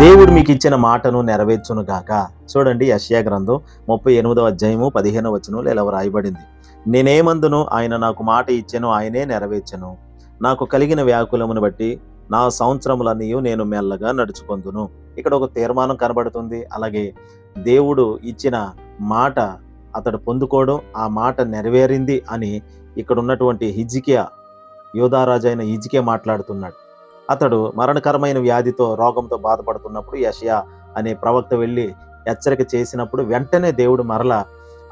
దేవుడు మీకు ఇచ్చిన మాటను నెరవేర్చును గాక. చూడండి యశ్యా గ్రంథం ముప్పై ఎనిమిదవ అధ్యాయము పదిహేనవ వచనంలో ఇలా రాయబడింది నేనేమందును? ఆయన నాకు మాట ఇచ్చాను ఆయనే నెరవేర్చను. నాకు కలిగిన వ్యాకులమును బట్టి నా సంవత్సరములన్నీ నేను మెల్లగా నడుచుకొందును. ఇక్కడ ఒక తీర్మానం కనబడుతుంది. అలాగే దేవుడు ఇచ్చిన మాట అతడు పొందుకోవడం ఆ మాట నెరవేరింది అని ఇక్కడ ఉన్నటువంటి హిజికియా యోధారాజు అయిన హిజికియా మాట్లాడుతున్నాడు. అతడు మరణకరమైన వ్యాధితో రోగంతో బాధపడుతున్నప్పుడు యషయా అనే ప్రవక్త వెళ్ళి హెచ్చరిక చేసినప్పుడు వెంటనే దేవుడు మరల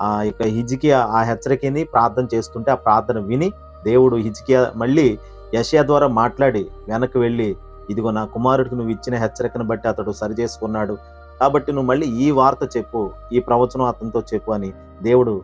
ఆ యొక్క హిజికియా ఆ హెచ్చరికని ప్రార్థన చేస్తుంటే ఆ ప్రార్థన విని దేవుడు హిజికియా మళ్ళీ యషయా ద్వారా మాట్లాడి వెనక్కి వెళ్ళి ఇదిగో నా కుమారుడికి నువ్వు ఇచ్చిన హెచ్చరికను బట్టి అతడు సరి చేసుకున్నాడు. కాబట్టి నువ్వు మళ్ళీ ఈ వార్త చెప్పు ఈ ప్రవచనం అతనితో చెప్పు అని దేవుడు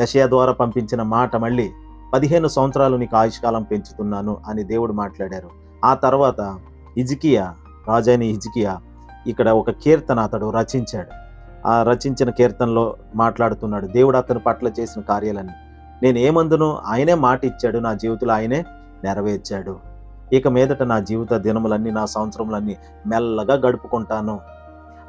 యషయా ద్వారా పంపించిన మాట మళ్ళీ పదిహేను సంవత్సరాలు నీకు ఆయుష్కాలం పెంచుతున్నాను అని దేవుడు మాట్లాడారు. ఆ తర్వాత ఇజికియా రాజైన ఇజికియా ఇక్కడ ఒక కీర్తన అతడు రచించాడు. ఆ రచించిన కీర్తనలో మాట్లాడుతున్నాడు దేవుడు అతని పట్ల చేసిన కార్యాలన్నీ నేను ఏమందును? ఆయనే మాట ఇచ్చాడు నా జీవితంలో ఆయనే నెరవేర్చాడు. ఇక మీదట నా జీవిత దినములన్నీ నా సంవత్సరములన్నీ మెల్లగా గడుపుకుంటాను.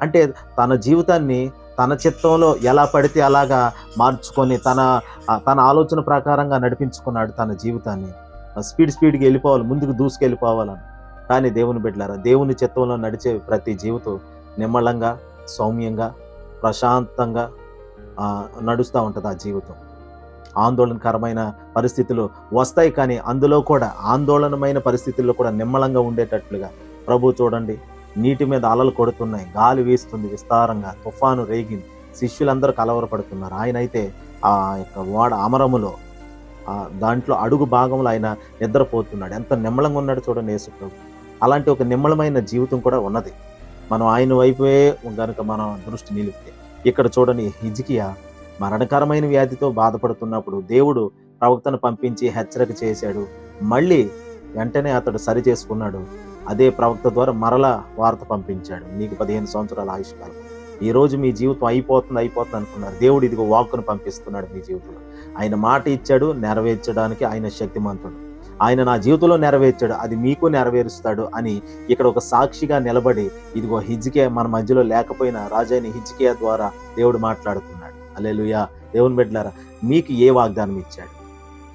అంటే తన జీవితాన్ని తన చిత్తంలో ఎలా పడితే అలాగా మార్చుకొని తన తన ఆలోచన ప్రకారంగా నడిపించుకున్నాడు తన జీవితాన్ని. స్పీడ్ స్పీడ్కి వెళ్ళిపోవాలి ముందుకు దూసుకెళ్ళిపోవాలని. కానీ దేవుని బిడ్డలారా దేవుని చిత్తంలో నడిచే ప్రతి జీవితం నిమ్మళంగా సౌమ్యంగా ప్రశాంతంగా నడుస్తూ ఉంటుంది ఆ జీవితం. ఆందోళనకరమైన పరిస్థితులు వస్తాయి కానీ అందులో కూడా ఆందోళనమైన పరిస్థితుల్లో కూడా నిమ్మలంగా ఉండేటట్లుగా ప్రభు చూడండి నీటి మీద అలలు కొడుతున్నాయి గాలి వీస్తుంది విస్తారంగా తుఫాను రేగింది శిష్యులందరూ కలవరపడుతున్నారు. ఆయన అయితే ఆ యొక్క వాడ అమరములో దాంట్లో అడుగు భాగంలో ఆయన నిద్రపోతున్నాడు. ఎంత నిమ్మలంగా ఉన్నాడు చూడండి యేసుప్రభు. అలాంటి ఒక నిమ్మలమైన జీవితం కూడా ఉన్నది. మనం ఆయన వైపే కనుక మనం దృష్టి నిలిపితే ఇక్కడ చూడండి హిజికియా మరణకరమైన వ్యాధితో బాధపడుతున్నప్పుడు దేవుడు ప్రవక్తను పంపించి హెచ్చరిక చేశాడు. మళ్ళీ వెంటనే అతడు సరి చేసుకున్నాడు. అదే ప్రవక్త ద్వారా మరలా వార్త పంపించాడు. నీకు పదిహేను సంవత్సరాల ఆయుష్కాలం. ఈరోజు మీ జీవితం అయిపోతుంది అయిపోతుంది అనుకున్నారు. దేవుడు ఇదిగో వాక్కును పంపిస్తున్నాడు మీ జీవితంలో. ఆయన మాట ఇచ్చాడు నెరవేర్చడానికి ఆయన శక్తిమంతుడు. ఆయన నా జీవితంలో నెరవేర్చాడు అది మీకు నెరవేరుస్తాడు అని ఇక్కడ ఒక సాక్షిగా నిలబడి ఇదిగో హిజ్కే మన మధ్యలో లేకపోయినా రాజైన హిజ్కియా ద్వారా దేవుడు మాట్లాడుతున్నాడు. అలెలుయా దేవుని బిడ్డలారా మీకు ఏ వాగ్దానం ఇచ్చాడు?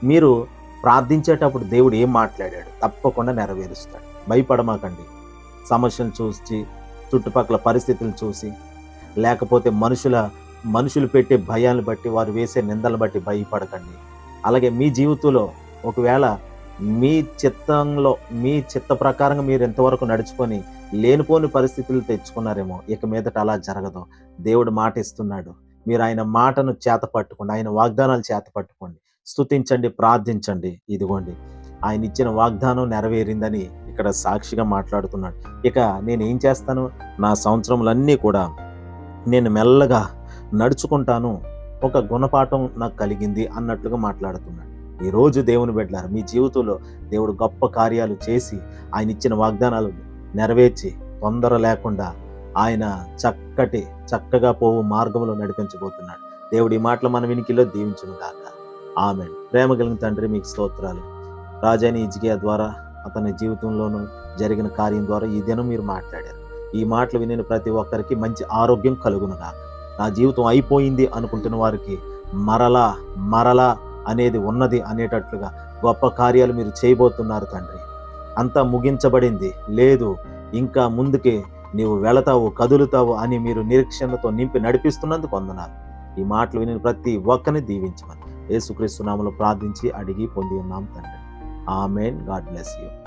మీరు ప్రార్థించేటప్పుడు దేవుడు ఏం మాట్లాడాడు? తప్పకుండా నెరవేరుస్తాడు. భయపడమాకండి. సమస్యలు చూసి చుట్టుపక్కల పరిస్థితులు చూసి లేకపోతే మనుషుల మనుషులు పెట్టే భయాన్ని బట్టి వారు వేసే నిందలు బట్టి భయపడకండి. అలాగే మీ జీవితంలో ఒకవేళ మీ చిత్తంలో మీ చిత్త ప్రకారంగా మీరు ఎంతవరకు నడుచుకొని లేనిపోని పరిస్థితులు తెచ్చుకున్నారేమో ఇక మీదట అలా జరగదు. దేవుడు మాట ఇస్తున్నాడు. మీరు ఆయన మాటను చేత పట్టుకోండి. ఆయన వాగ్దానాలు చేత పట్టుకోండి. స్తుతించండి ప్రార్థించండి. ఇదిగోండి. ఆయన ఇచ్చిన వాగ్దానం నెరవేరిందని ఇక్కడ సాక్షిగా మాట్లాడుతున్నాడు. ఇక నేను ఏం చేస్తాను? నా సంవత్సరములన్నీ కూడా నేను మెల్లగా నడుచుకుంటాను ఒక గుణపాఠం నాకు కలిగింది అన్నట్లుగా మాట్లాడుతున్నాడు. ఈరోజు దేవుని బిడ్డలారు మీ జీవితంలో దేవుడు గొప్ప కార్యాలు చేసి ఆయన ఇచ్చిన వాగ్దానాలు నెరవేర్చి తొందర లేకుండా ఆయన చక్కటి చక్కగా పోవు మార్గంలో నడిపించబోతున్నాడు. దేవుడి మాటలు మన వినికిలో దీవించును కాక ఆమె ప్రేమ కలిగిన తండ్రి మీకు స్తోత్రాలు. రాజాని ఇజికియా ద్వారా అతని జీవితంలోనూ జరిగిన కార్యం ద్వారా ఈ దినం మీరు మాట్లాడారు. ఈ మాటలు వినిన ప్రతి ఒక్కరికి మంచి ఆరోగ్యం కలుగునుగా నా జీవితం అయిపోయింది అనుకుంటున్న వారికి మరలా మరలా అనేది ఉన్నది అనేటట్లుగా గొప్ప కార్యాలు మీరు చేయబోతున్నారు తండ్రి. అంతా ముగించబడింది. లేదు ఇంకా ముందుకి నీవు వెళతావు కదులుతావు అని మీరు నిరీక్షణతో నింపి నడిపిస్తున్నందుకు వందనాలు. ఈ మాటలు విని ప్రతి ఒక్కరిని దీవించమని యేసుక్రీస్తు నామములో ప్రార్థించి అడిగి పొంది ఉన్నాం తండ్రి. ఆమెన్. God bless you.